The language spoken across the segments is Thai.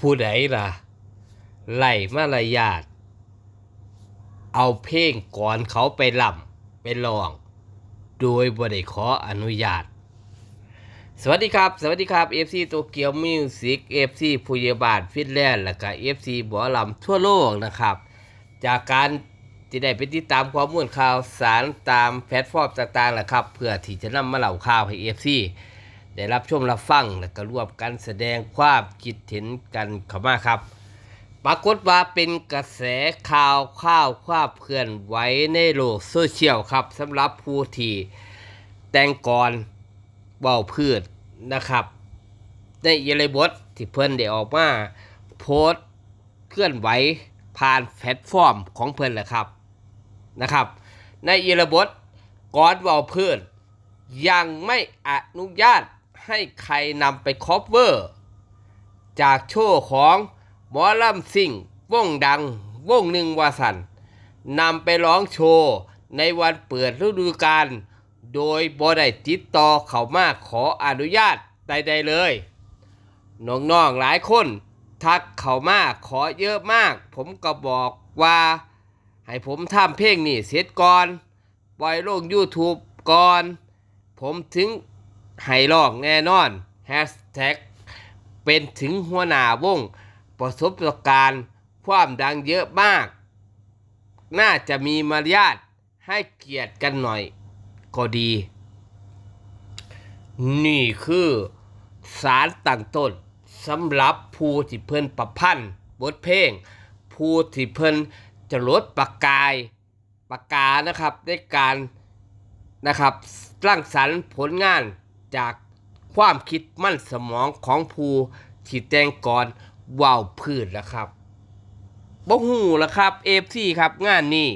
ผู้ใดล่ะ ไล่มารยาทเอาเพลงก่อนเขาไปล่ำไปลอง โดยบ่ได้ขออนุญาต สวัสดีครับ สวัสดีครับ FC โตเกียวมิวสิก FC ผู้เยบาทฟินแลนด์และก็ FC บัวลำทั่วโลกนะครับ จากการที่ได้ไปติดตามข้อมูลข่าวสารตามแพลตฟอร์มต่างๆแหละครับ เพื่อที่จะนำมาเล่าข่าวให้ FC ได้รับชมรับฟังและก็ร่วมกันแสดงความคิดเห็นกันเข้ามาครับ ปรากฏว่าเป็นกระแสข่าวข่าวความเคลื่อนไหวในโลกโซเชียลครับสำหรับผู้ที่แต่งก่อนเว้าพืชนะครับ ในอิเลบทที่เพิ่นได้ออกมาโพสเคลื่อนไหวผ่านแพลตฟอร์มของเพิ่นแหละครับนะครับ ในอิเลบทก่อนเว้าพืชยังไม่อนุญาต ให้ใครนำไปคอฟเวอร์ จากโชว์ของหมอลำซิ่งวงดังวงหนึ่งวาสันนำไปร้องโชว์ในวันเปิดฤดูกาลโดยบ่ได้ติดต่อเขามาขออนุญาตใดๆเลยน้องๆหลายคน ทักเขามาขอเยอะมาก ผมก็บอกว่า ให้ผมทำเพลงนี่เสร็จก่อน ปล่อยลง YouTube ก่อน ผมถึง ให้ลอกแน่นอนแฮชแท็กเป็นถึงหัวหน้าวง ประสบการณ์ความดังเยอะมาก น่าจะมีมารยาทให้เกียรติกันหน่อยก็ดี นี่คือสารตั้งต้นสำหรับผู้ที่เพิ่นประพันธ์บทเพลง ผู้ที่เพิ่นจะลดประกายปากกานะครับในการนะครับสร่างสรรค์ผลงาน จากความคิดมั่นสมองของผู้ที่แต่งก่อนว่าวพืชแล้วครับบ่ฮู้ละครับเอฟซีครับงานนี้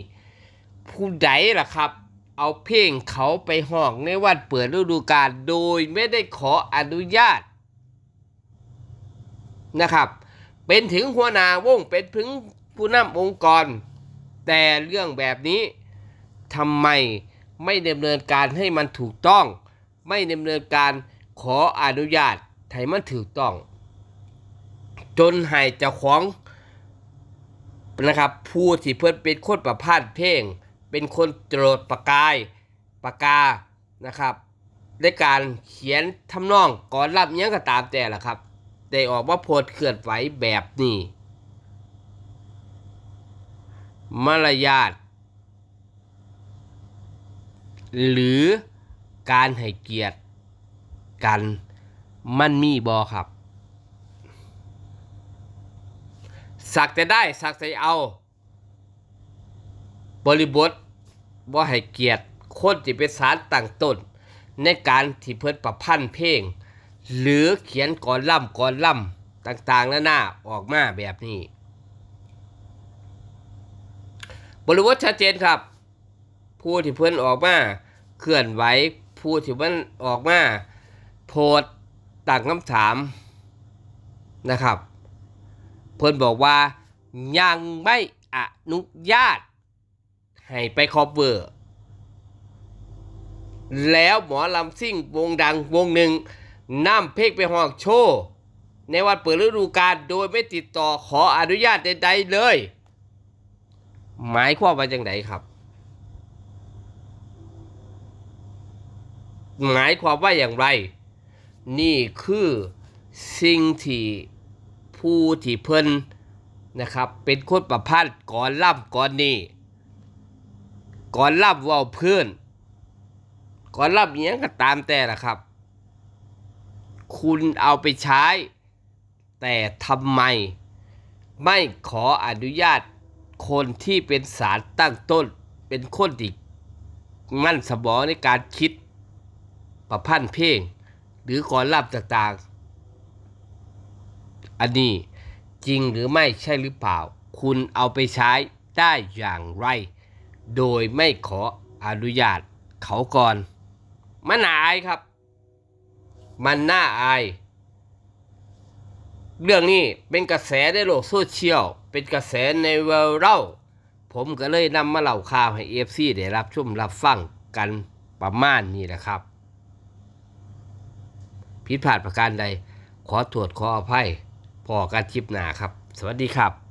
ผู้ใดล่ะครับ เอาเพลงเขาไปห้องในวันเปิดฤดูกาลโดยไม่ได้ขออนุญาตนะครับ เป็นถึงหัวหน้าวงเป็นถึงผู้นำองค์กร แต่เรื่องแบบนี้ทำไมไม่ดำเนินการให้มันถูกต้อง ไม่ดำเนินการขออนุญาตให้มันถูกต้อง จนให้เจ้าของนะครับผู้ที่เพื่อนเป็นคนประพันธ์เพลง เป็นคนโจทย์ประกายปากกานะครับในการเขียนทำนองก่อนรับยังก็ตามแต่ละครับ ได้ออกว่าโพสต์เคลื่อนไหวแบบนี้ มารยาทหรือ การให้เกียรติกันมันมีบอครับ สักแต่ได้สักแต่เอา บริบทบ่ให้เกียรติคนที่เป็นสารตั้งต้น ในการที่เพิ่นประพันธ์เพลง หรือเขียนก่อนล่ำก่อนล่ำต่างๆนานาออกมาแบบนี้ บริบทชัดเจนครับ ผู้ที่เพิ่นออกมาเคลื่อนไหว ผู้ที่มันออกมาโพสต์ตั้งคำถามนะครับ เพิ่นบอกว่ายังไม่อนุญาต ให้ไปคอฟเวอร์ แล้วหมอลำซิ่งวงดังวงหนึ่งนำเพลงไปห้องโชว์ ในวันเปิดฤดูกาลโดยไม่ติดต่อขออนุญาตใดๆเลย หมายความว่าจังไดครับ หมายความว่าอย่างไร นี่คือสิ่งที่ผู้ที่เพิ่นนะครับ เป็นคนประพันธ์ก่อนล่ำก่อนนี้ก่อนล่ำเว่าเพื่อนก่อนล่ำเนี้ยงก็ตามแต่ละครับ คุณเอาไปใช้ แต่ทำไม ไม่ขออนุญาตคนที่เป็นสารตั้งต้น เป็นคนที่มั่นสมองในการคิด ประพันธ์เพลง หรือก่อนล่ำต่างๆ อันนี้จริงหรือไม่ใช่หรือเปล่า คุณเอาไปใช้ได้อย่างไร โดยไม่ขออนุญาตเขาก่อน มันน่าอายครับ มันน่าอาย เรื่องนี้เป็นกระแสในโลกโซเชียล เป็นกระแสในเวลเล่าผมก็เลยนำมาเล่าข่าวให้เอฟซีได้รับชมรับฟังกันประมาณนี้แหละครับ ผิดพลาดประการใด ขอตรวจขออภัยพอกันคลิปหนาครับ สวัสดีครับ